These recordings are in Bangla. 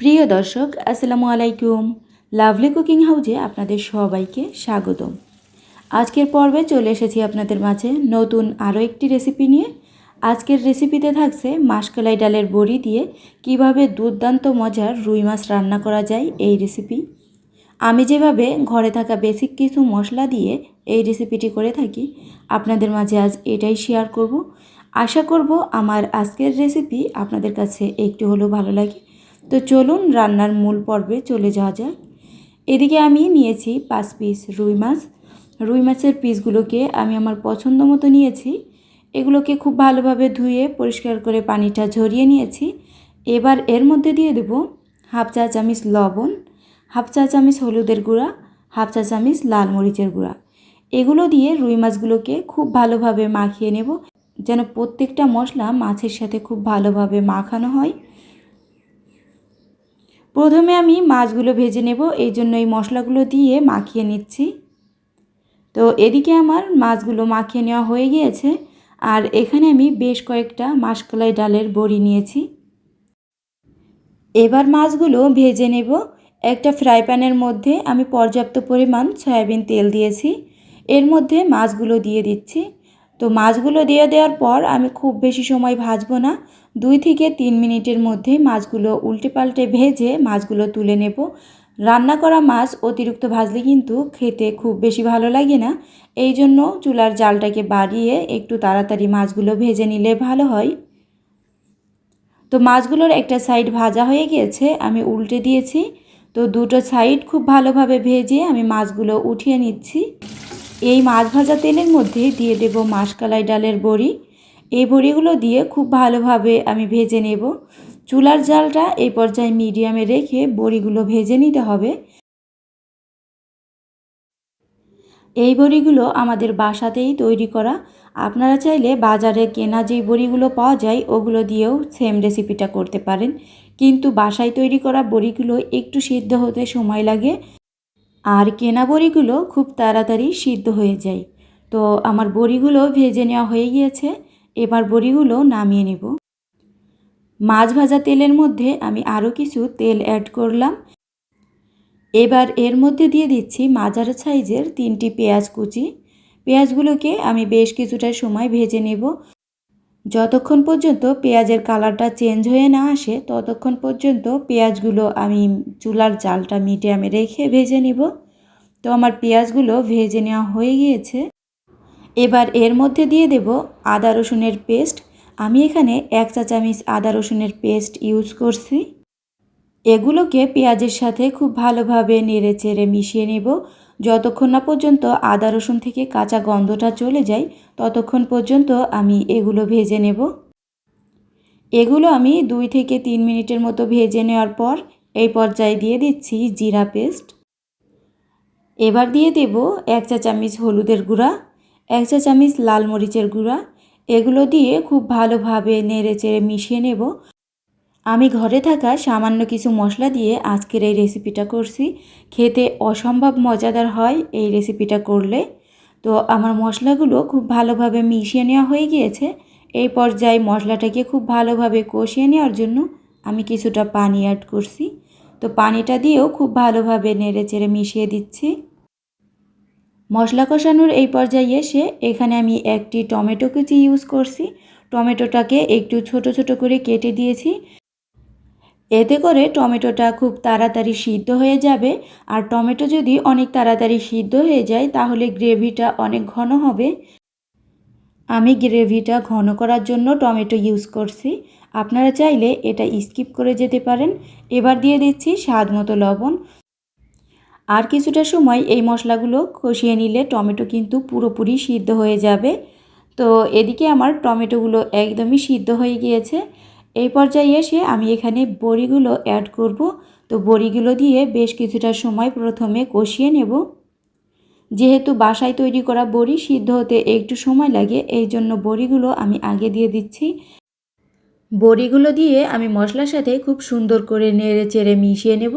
প্রিয় দর্শক, আসসালামু আলাইকুম। লাভলি কুকিং হাউজে আপনাদের সবাইকে স্বাগতম। আজকের পর্বে চলে এসেছি আপনাদের মাঝে নতুন আরও একটি রেসিপি নিয়ে। আজকের রেসিপিতে থাকছে মাসকলাই ডালের বড়ি দিয়ে কীভাবে দুর্দান্ত মজার রুই মাছ রান্না করা যায় এই রেসিপি। আমি যেভাবে ঘরে থাকা বেসিক কিছু মশলা দিয়ে এই রেসিপিটি করে থাকি, আপনাদের মাঝে আজ এটাই শেয়ার করব। আশা করব আমার আজকের রেসিপি আপনাদের কাছে একটু হলেও ভালো লাগে। তো চলুন রান্নার মূল পর্বে চলে যাওয়া যাক। এদিকে আমি নিয়েছি পাঁচ পিস রুই মাছ। রুই মাছের পিসগুলোকে আমি আমার পছন্দ মতো নিয়েছি। এগুলোকে খুব ভালোভাবে ধুয়ে পরিষ্কার করে পানিটা ঝরিয়ে নিয়েছি। এবার এর মধ্যে দিয়ে দেব হাফ চা চামচ লবণ, হাফ চা চামচ হলুদের গুঁড়া, হাফ চা চামচ লাল মরিচের গুঁড়া। এগুলো দিয়ে রুই মাছগুলোকে খুব ভালোভাবে মাখিয়ে নেব, যেন প্রত্যেকটা মশলা মাছের সাথে খুব ভালোভাবে মাখানো হয়। প্রথমে আমি মাছগুলো ভেজে নেব, এই জন্য এই মশলাগুলো দিয়ে মাখিয়ে নিচ্ছি। তো এদিকে আমার মাছগুলো মাখিয়ে নেওয়া হয়ে গিয়েছে, আর এখানে আমি বেশ কয়েকটা মাসকলাই ডালের বড়ি নিয়েছি। এবার মাছগুলো ভেজে নেব। একটা ফ্রাই প্যানের মধ্যে আমি পর্যাপ্ত পরিমাণ সয়াবিন তেল দিয়েছি, এর মধ্যে মাছগুলো দিয়ে দিচ্ছি। তো মাছগুলো দিয়ে দেওয়ার পর আমি খুব বেশি সময় ভাজবো না দুই থেকে তিন মিনিটের মধ্যে মাছগুলো উল্টে পাল্টে ভেজে মাছগুলো তুলে নেব। রান্না করা মাছ অতিরিক্ত ভাজলে কিন্তু খেতে খুব বেশি ভালো লাগে না। এই জন্য চুলার জালটাকে বাড়িয়ে একটু তাড়াতাড়ি মাছগুলো ভেজে নিলে ভালো হয়। তো মাছগুলোর একটা সাইড ভাজা হয়ে গিয়েছে আমি উল্টে দিয়েছি। তো দুটো সাইড খুব ভালোভাবে ভেজে আমি মাছগুলো উঠিয়ে নিচ্ছি। এই মাছ ভাজা তেলের মধ্যে দিয়ে দেব মাসকালাই ডালের বড়ি। এই বড়িগুলো দিয়ে খুব ভালোভাবে আমি ভেজে নেব। চুলার জালটা এই পর্যায়ে মিডিয়ামে রেখে বড়িগুলো ভেজে নিতে হবে। এই বড়িগুলো আমাদের বাসাতেই তৈরি করা। আপনারা চাইলে বাজারে কেনা যেই বড়িগুলো পাওয়া যায়, ওগুলো দিয়েও সেম রেসিপিটা করতে পারেন। কিন্তু বাসায় তৈরি করা বড়িগুলো একটু সিদ্ধ হতে সময় লাগে। আর কেনা বড়িগুলো খুব তাড়াতাড়ি সিদ্ধ হয়ে যায়। তো আমার বড়িগুলো ভেজে নেওয়া হয়ে গিয়েছে। এবার বড়িগুলো নামিয়ে নেব। মাছ ভাজা তেলের মধ্যে আমি আরও কিছু তেল অ্যাড করলাম। এবার এর মধ্যে দিয়ে দিচ্ছি মাজার সাইজের তিনটি পেঁয়াজ কুচি। পেঁয়াজগুলোকে আমি বেশ কিছুটা সময় ভেজে নেব। যতক্ষণ পর্যন্ত পেঁয়াজের কালারটা চেঞ্জ হয়ে না আসে, ততক্ষণ পর্যন্ত পেঁয়াজগুলো আমি চুলার জালটা মিডিয়ামে রেখে ভেজে নিব। তো আমার পেঁয়াজগুলো ভেজে নেওয়া হয়ে গিয়েছে। এবার এর মধ্যে দিয়ে দেব আদা রসুনের পেস্ট। আমি এখানে এক চা চামচ আদা রসুনের পেস্ট ইউজ করছি। এগুলোকে পেঁয়াজের সাথে খুব ভালোভাবে নেড়ে চেড়ে মিশিয়ে নেব। যতক্ষণ না পর্যন্ত আদা রসুন থেকে কাঁচা গন্ধটা চলে যায়, ততক্ষণ পর্যন্ত আমি এগুলো ভেজে নেব। এগুলো আমি দুই থেকে তিন মিনিটের মতো ভেজে নেওয়ার পর এই পর্যায়ে দিয়ে দিচ্ছি জিরা পেস্ট। এবার দিয়ে দেব এক চা চামচ হলুদের গুঁড়া। এক চা চামচ লাল মরিচের গুঁড়া। এগুলো দিয়ে খুব ভালোভাবে নেড়ে চেড়ে মিশিয়ে নেব। আমি ঘরে থাকা সামান্য কিছু মশলা দিয়ে আজকের এই রেসিপিটা করছি। খেতে অসম্ভব মজাদার হয় এই রেসিপিটা করলে। তো আমার মশলাগুলো খুব ভালোভাবে মিশিয়ে নেওয়া হয়ে গিয়েছে। এই পর্যায়ে মশলাটাকে খুব ভালোভাবে কষিয়ে নেওয়ার জন্য আমি কিছুটা পানি অ্যাড করছি। তো পানিটা দিয়েও খুব ভালোভাবে নেড়ে চেড়ে মিশিয়ে দিচ্ছি। মশলা কষানোর এই পর্যায়ে এসে এখানে আমি একটি টমেটো কুচি ইউজ করছি। টমেটোটাকে একটু ছোট ছোট করে কেটে দিয়েছি। এতে করে টমেটোটা খুব তাড়াতাড়ি সিদ্ধ হয়ে যাবে। আর টমেটো যদি অনেক তাড়াতাড়ি সিদ্ধ হয়ে যায়, তাহলে গ্রেভিটা অনেক ঘন হবে। আমি গ্রেভিটা ঘন করার জন্য টমেটো ইউজ করছি। আপনারা চাইলে এটা স্কিপ করে যেতে পারেন। এবার দিয়ে দিচ্ছি স্বাদ মতো লবণ। আর কিছুটা সময় এই মশলাগুলো কষিয়ে নিলে টমেটো কিন্তু পুরোপুরি সিদ্ধ হয়ে যাবে। তো এদিকে আমার টমেটোগুলো একদমই সিদ্ধ হয়ে গিয়েছে। এই পর্যায়ে এসে আমি এখানে বড়িগুলো অ্যাড করব। তো বড়িগুলো দিয়ে বেশ কিছুটা সময় প্রথমে কষিয়ে নেব। যেহেতু বাসায় তৈরি করা বড়ি সিদ্ধ হতে একটু সময় লাগে, এই জন্য বড়িগুলো আমি আগে দিয়ে দিচ্ছি। বড়িগুলো দিয়ে আমি মশলার সাথে খুব সুন্দর করে নেড়ে চেড়ে মিশিয়ে নেব।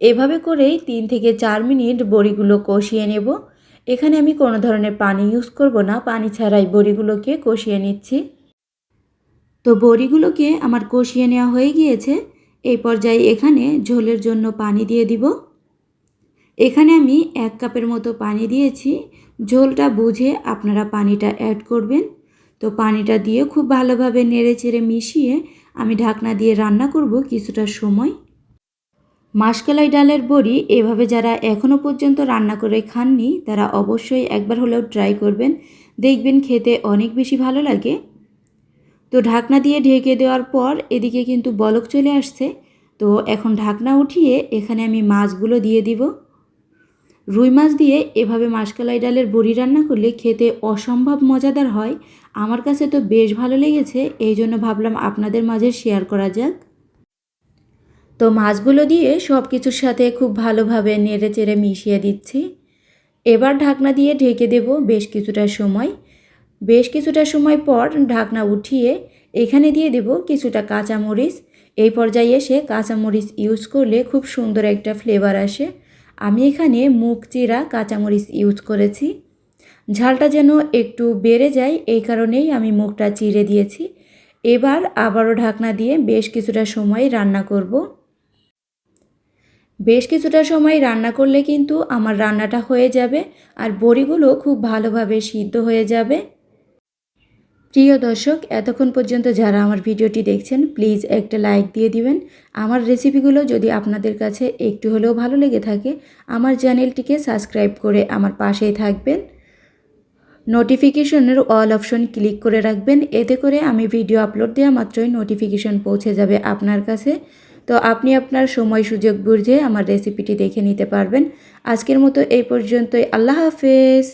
এভাবে করেই তিন থেকে চার মিনিট বড়িগুলো কষিয়ে নেব। এখানে আমি কোনো ধরনের পানি ইউজ করব না, পানি ছাড়াই বড়িগুলোকে কষিয়ে নিচ্ছি। তো বড়িগুলোকে আমার কষিয়ে নেওয়া হয়ে গিয়েছে। এই পর্যায়ে এখানে ঝোলের জন্য পানি দিয়ে দিব। এখানে আমি এক কাপের মতো পানি দিয়েছি। ঝোলটা বুঝে আপনারা পানিটা অ্যাড করবেন। তো পানিটা দিয়ে খুব ভালোভাবে নেড়ে চেড়ে মিশিয়ে আমি ঢাকনা দিয়ে রান্না করব কিছুটা সময়। মাসকলাই ডালের বড়ি এভাবে যারা এখনও পর্যন্ত রান্না করে খাননি, তারা অবশ্যই একবার হলেও ট্রাই করবেন। দেখবেন খেতে অনেক বেশি ভালো লাগে। তো ঢাকনা দিয়ে ঢেকে দেওয়ার পর এদিকে কিন্তু বলক চলে আসছে। তো এখন ঢাকনা উঠিয়ে এখানে আমি মাছগুলো দিয়ে দিব। রুই মাছ দিয়ে এভাবে মাসকালাই ডালের বড়ি রান্না করলে খেতে অসম্ভব মজাদার হয়। আমার কাছে তো বেশ ভালো লেগেছে, এই জন্য ভাবলাম আপনাদের মাঝে শেয়ার করা যাক। তো মাছগুলো দিয়ে সব কিছুর সাথে খুব ভালোভাবে নেড়ে চেড়ে মিশিয়ে দিচ্ছি। এবার ঢাকনা দিয়ে ঢেকে দেব বেশ কিছুটা সময়। বেশ কিছুটা সময় পর ঢাকনা উঠিয়ে এখানে দিয়ে দেব কিছুটা কাঁচামরিচ। এই পর্যায়ে এসে কাঁচামরিচ ইউজ করলে খুব সুন্দর একটা ফ্লেভার আসে। আমি এখানে মুখ চিরা কাঁচামরিচ ইউজ করেছি। ঝালটা যেন একটু বেড়ে যায়, এই কারণেই আমি মুখটা চিড়ে দিয়েছি। এবার আবারও ঢাকনা দিয়ে বেশ কিছুটা সময় রান্না করব। বেশ কিছুটা সময় রান্না করলে কিন্তু আমার রান্নাটা হয়ে যাবে আর বড়িগুলো খুব ভালোভাবে সিদ্ধ হয়ে যাবে। প্রিয় দর্শক, এতক্ষণ পর্যন্ত যারা আমার ভিডিওটি দেখছেন প্লিজ একটা লাইক দিয়ে দিবেন। আমার রেসিপিগুলো যদি আপনাদের কাছে একটু হলেও ভালো লেগে থাকে, আমার চ্যানেলটিকে সাবস্ক্রাইব করে আমার পাশেই থাকবেন। নোটিফিকেশনের অল অপশন ক্লিক করে রাখবেন, এতে করে আমি ভিডিও আপলোড দেওয়া মাত্রই নোটিফিকেশন পৌঁছে যাবে আপনার কাছে। তো আপনি আপনার সময় সুযোগ বুঝে আমার রেসিপিটি দেখে নিতে পারবেন। আজকের মতো এই পর্যন্তই, আল্লাহ হাফেজ!